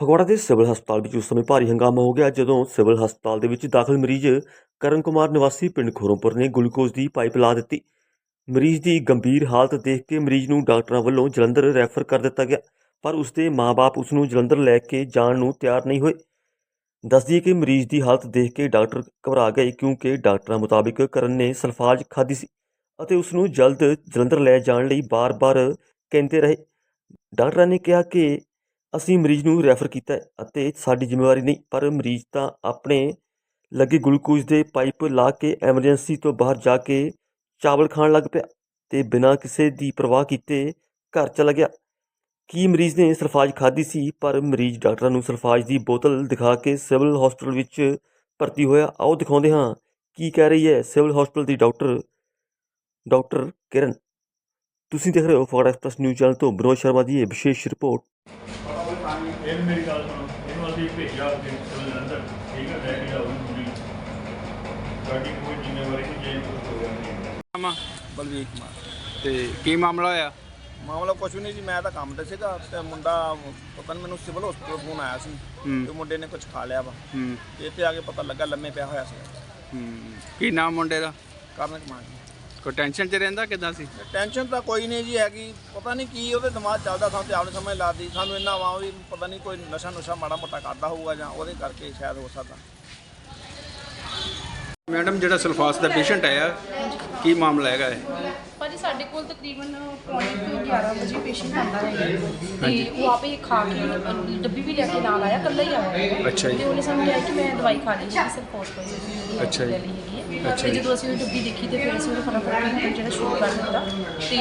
ਫਗਵਾੜਾ ਦੇ ਸਿਵਲ ਹਸਪਤਾਲ ਵਿੱਚ ਉਸ ਸਮੇਂ ਭਾਰੀ ਹੰਗਾਮਾ ਹੋ ਗਿਆ ਜਦੋਂ ਸਿਵਲ ਹਸਪਤਾਲ ਦੇ ਵਿੱਚ ਦਾਖਲ ਮਰੀਜ਼ ਕਰਨ ਕੁਮਾਰ ਨਿਵਾਸੀ ਪਿੰਡ ਖੋਰਮਪੁਰ ਨੇ ਗਲੂਕੋਜ਼ ਦੀ ਪਾਈਪ ਲਾ ਦਿੱਤੀ। ਮਰੀਜ਼ ਦੀ ਗੰਭੀਰ ਹਾਲਤ ਦੇਖ ਕੇ ਮਰੀਜ਼ ਨੂੰ ਡਾਕਟਰਾਂ ਵੱਲੋਂ ਜਲੰਧਰ ਰੈਫਰ ਕਰ ਦਿੱਤਾ ਗਿਆ, ਪਰ ਉਸਦੇ ਮਾਪੇ ਉਸ ਨੂੰ ਜਲੰਧਰ ਲੈ ਕੇ ਜਾਣ ਨੂੰ ਤਿਆਰ ਨਹੀਂ ਹੋਏ। ਦੱਸਦੀਏ ਕਿ ਮਰੀਜ਼ ਦੀ ਹਾਲਤ ਦੇਖ ਕੇ ਡਾਕਟਰ ਘਬਰਾ ਗਏ ਕਿਉਂਕਿ ਡਾਕਟਰਾਂ ਮੁਤਾਬਿਕ ਕਰਨ ਨੇ ਸਲਫਾਜ ਖਾਧੀ ਸੀ ਅਤੇ ਉਸ ਨੂੰ ਜਲਦ ਜਲੰਧਰ ਲੈ ਜਾਣ ਲਈ ਬਾਰ-ਬਾਰ ਕਹਿੰਦੇ ਰਹੇ। ਡਾਕਟਰਾਂ ਨੇ ਕਿਹਾ ਕਿ ਅਸੀਂ ਮਰੀਜ਼ ਨੂੰ ਰੈਫਰ ਕੀਤਾ ਹੈ ਅਤੇ ਸਾਡੀ ਜ਼ਿੰਮੇਵਾਰੀ ਨਹੀਂ, ਪਰ ਮਰੀਜ਼ ਤਾਂ ਆਪਣੇ ਲੱਗੇ ਗਲੂਕੋਜ਼ ਦੇ ਪਾਈਪ ਲਾ ਕੇ ਐਮਰਜੈਂਸੀ ਤੋਂ ਬਾਹਰ ਜਾ ਕੇ ਚਾਵਲ ਖਾਣ ਲੱਗ ਪਿਆ ਤੇ ਬਿਨਾਂ ਕਿਸੇ ਦੀ ਪਰਵਾਹ ਕੀਤੇ ਘਰ ਚਲਾ ਗਿਆ। ਕੀ ਮਰੀਜ਼ ਨੇ ਸਰਫਾਜ਼ ਖਾਧੀ ਸੀ? ਪਰ ਮਰੀਜ਼ ਡਾਕਟਰਾਂ ਨੂੰ ਸਰਫਾਜ਼ ਦੀ ਬੋਤਲ ਦਿਖਾ ਕੇ ਸਿਵਲ ਹਸਪਤਾਲ ਵਿੱਚ ਭਰਤੀ ਹੋਇਆ। ਆਓ ਦਿਖਾਉਂਦੇ ਹਾਂ ਕੀ ਕਹਿ ਰਹੀ ਹੈ ਸਿਵਲ ਹਸਪਤਾਲ ਦੀ ਡਾਕਟਰ ਡਾਕਟਰ ਕਿਰਨ। ਤੁਸੀਂ ਦੇਖ ਰਹੇ ਹੋ ਫੋਰ ਐਕਸਪ੍ਰੈਸ ਨਿਊਜ਼ ਚੈਨਲ ਤੋਂ ਬਨੋਦ ਸ਼ਰਮਾ ਦੀ ਇਹ ਵਿਸ਼ੇਸ਼ ਰਿਪੋਰਟ। ਇਹਨੂੰ ਮੇਰੀ ਗੱਲ ਸੁਣੋ। ਇਹਨੂੰ ਅਸੀਂ ਭੇਜਿਆ ਅੱਗੇ ਸਿਵਲ ਜਲੰਧਰ। ਠੀਕ ਹੈ ਲੈ ਕੇ ਜਾਓ ਪੂਰੀ ਸਾਡੀ ਕੋਈ ਜ਼ਿੰਮੇਵਾਰੀ ਨਹੀਂ ਜੇ ਕੁਝ ਹੋ ਗਿਆ ਆ? ਬਲਵੀਰ ਕੁਮਾਰ। ਤੇ ਕੀ ਮਾਮਲਾ ਹੋਇਆ? ਮਾਮਲਾ ਕੁਛ ਵੀ ਨਹੀਂ ਜੀ ਮੈਂ ਤਾਂ ਕੰਮ ਤੇ ਸੀਗਾ ਤੇ ਮੁੰਡਾ ਪਤਾ ਨਹੀਂ ਮੈਨੂੰ ਸਿਵਲ ਹਸਪਤਾਲ ਫੋਨ ਆਇਆ ਸੀ। ਤੇ ਮੁੰਡੇ ਨੇ ਕੁਝ ਖਾ ਲਿਆ ਵਾ। ਤੇ ਇੱਥੇ ਆ ਕੇ ਪਤਾ ਲੱਗਾ ਲੰਮੇ ਪਿਆ ਹੋਇਆ ਸੀ ਹੂੰ। ਕੀ ਨਾਮ ਮੁੰਡੇ ਦਾ? ਕਰਨ ਕੁਮਾਰ ਜੀ। ਕੋਈ ਟੈਨਸ਼ਨ 'ਚ ਰਹਿੰਦਾ ਕਿਦਾਂ ਸੀ? ਟੈਨਸ਼ਨ ਤਾਂ ਕੋਈ ਨਹੀਂ ਜੀ ਹੈਗੀ। ਪਤਾ ਨਹੀਂ ਕੀ ਉਹਦੇ ਦਿਮਾਗ ਚੱਲਦਾ ਸਾਨੂੰ ਤੇ ਆਪਣੀ ਸਮਝ ਲੱਗਦੀ। ਸਾਨੂੰ ਇੰਨਾ ਵਾ ਵੀ ਪਤਾ ਨਹੀਂ ਕੋਈ ਨਸ਼ਾ ਨੁਸ਼ਾ ਮਾੜਾ ਮੋਟਾ ਕਰਦਾ ਹੋਊਗਾ ਜਾਂ ਉਹਦੇ ਕਰਕੇ ਸ਼ਾਇਦ ਹੋ ਸਕਦਾ। ਮੈਡਮ ਜਿਹੜਾ ਸਲਫਾਸ ਦਾ ਪੇਸ਼ੈਂਟ ਆਇਆ ਕੀ ਮਾਮਲਾ ਹੈਗਾ ਇਹ? ਸਾਡੇ ਕੋਲ ਤਕਰੀਬਨ ਪੌਣੇ ਕੁ 11 ਵਜੇ ਪੇਸ਼ੈਂਟ ਆਉਂਦਾ ਹੈ ਤੇ ਉਹ ਆਪੇ ਖਾ ਕੇ ਅਹ, ਡੱਬੀ ਵੀ ਲੈ ਕੇ ਨਾਲ ਆਇਆ ਕੱਲਾ ਹੀ ਆਇਆ ਅੱਛਾ ਜੀ। ਤੇ ਉਹਨੇ ਸਾਨੂੰ ਕਿਹਾ ਕਿ ਮੈਂ ਦਵਾਈ ਖਾ ਲਈ ਸੀ ਸਿਰ ਪੋਸਟ ਅੱਛਾ ਜੀ। ਹੈ ਅੱਛਾ ਤੇ ਜੀ। ਜਦੋਂ ਅਸੀਂ ਉਹ ਡੱਬੀ ਦੇਖੀ ਤੇ ਫਿਰ ਅਸੀਂ ਉਹਨੂੰ ਫਟਾਫਟ ਟ੍ਰੀਟਮੈਂਟ ਜਿਹੜਾ ਸ਼ੁਰੂ ਕਰ ਦਿੱਤਾ ਤੇ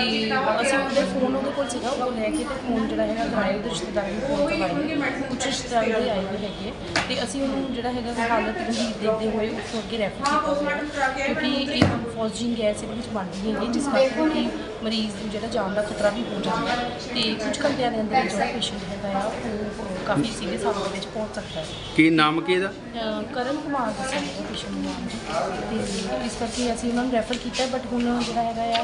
ਅਸੀਂ ਉਹਦੇ ਫੋਨ ਉਹਦੇ ਕੋਲ ਸੀਗਾ ਉਹ ਲੈ ਕੇ ਤੇ ਫੋਨ ਜਿਹੜਾ ਹੈਗਾ ਕਰਾਇਆ ਉਹਦੇ ਰਿਸ਼ਤੇਦਾਰਾਂ ਨੂੰ ਫੋਨ ਕਰਵਾਇਆ ਕੁਝ ਰਿਸ਼ਤੇਦਾਰ ਦੇ ਆਏ ਹੋਏ ਹੈਗੇ ਆ ਤੇ ਅਸੀਂ ਉਹਨੂੰ ਜਿਹੜਾ ਹੈਗਾ ਹਾਲਤ ਗੰਭੀਰ ਦੇਖਦੇ ਹੋਏ ਉਸ ਤੋਂ ਅੱਗੇ ਰੈਫਰ ਕੀਤਾ ਹੋਇਆ ਹੈ। ਕਿਉਂਕਿ ਇਹ ਫੌਜਿੰਗ ਗੈਸ ਇਹਦੇ ਵਿੱਚ ਬਣਦੀ ਹੈਗੀ ਜਿਸ ਕਰਕੇ ਕਿ ਮਰੀਜ਼ ਨੂੰ ਜਿਹੜਾ ਜਾਨ ਦਾ ਖਤਰਾ ਵੀ ਹੋ ਜਾਂਦਾ ਹੈ ਤੇ ਕੁਝ ਘੰਟਿਆਂ ਦੇ ਅੰਦਰ ਜਿਹੜਾ ਪੇਸ਼ੈਂਟ ਹੈਗਾ ਆ ਉਹ ਕਾਫੀ ਸੀਰੀਅਸ ਹਾਲਤ ਵਿੱਚ ਪਹੁੰਚ ਸਕਦਾ ਹੈ। ਕੀ ਨਾਮ ਕੀ ਇਹਦਾ? ਅਹ ਕਰਨ ਕੁਮਾਰ ਦਾ ਸੀ ਪੇਸ਼ੈਂਟ ਨਾਮ। ਜੀ ਤੇ ਇਸ ਕਰਕੇ ਅਸੀਂ ਉਹਨਾਂ ਨੂੰ ਰੈਫਰ ਕੀਤਾ ਬਟ ਹੁਣ ਜਿਹੜਾ ਹੈਗਾ ਆ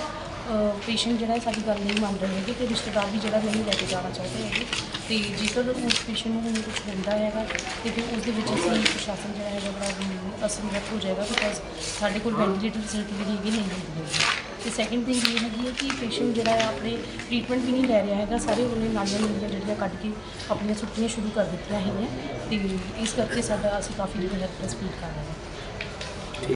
ਪੇਸ਼ੈਂਟ ਜਿਹੜਾ ਹੈ ਸਾਡੀ ਗੱਲ ਨਹੀਂ ਮੰਨ ਰਹੇ ਹੈਗੇ ਤੇ ਰਿਸ਼ਤੇਦਾਰ ਵੀ ਜਿਹੜਾ ਨਹੀਂ ਲੈ ਕੇ ਜਾਣਾ ਚਾਹੁੰਦੇ ਹੈਗੇ। ਤੇ ਜੇਕਰ ਉਸ ਪੇਸ਼ੈਂਟ ਨੂੰ ਹੁਣ ਕੁਝ ਹੁੰਦਾ ਹੈਗਾ ਤੇ ਫਿਰ ਉਸ ਦੇ ਵਿੱਚ ਅਸੀਂ ਪ੍ਰਸ਼ਾਸਨ ਜਿਹੜਾ ਹੈਗਾ ਬੜਾ ਅਸਮਰੱਥ ਹੋ ਜਾਏਗਾ ਬਿਕਾਜ਼ ਸਾਡੇ ਕੋਲ ਵੈਂਟੀਲੇਟਰ ਫੈਸਿਲਿਟੀ ਹੈਗੀ ਨਹੀਂ ਹੁੰਦੀ ਹੈਗੀ। ਤੇ ਸੈਕਿੰਡ ਥਿੰਗ ਇਹ ਹੈਗੀ ਹੈ ਕਿ ਪੇਸ਼ੈਂਟ ਜਿਹੜਾ ਹੈ ਆਪਣੇ ਟ੍ਰੀਟਮੈਂਟ ਵੀ ਨਹੀਂ ਲੈ ਰਿਹਾ ਹੈਗਾ, ਸਾਰੇ ਉਹਨੇ ਨਾਲੀਆਂ ਨੂਲੀਆਂ ਜਿਹੜੀਆਂ ਕੱਢ ਕੇ ਆਪਣੀਆਂ ਸੁੱਟਣੀਆਂ ਸ਼ੁਰੂ ਕਰ ਦਿੱਤੀਆਂ ਹੈਗੀਆਂ ਤੇ ਇਸ ਕਰਕੇ ਸਾਡਾ ਅਸੀਂ ਕਾਫੀ ਜਿਹੜਾ ਹੈ ਕਰ ਰਹੇ ਹਾਂ।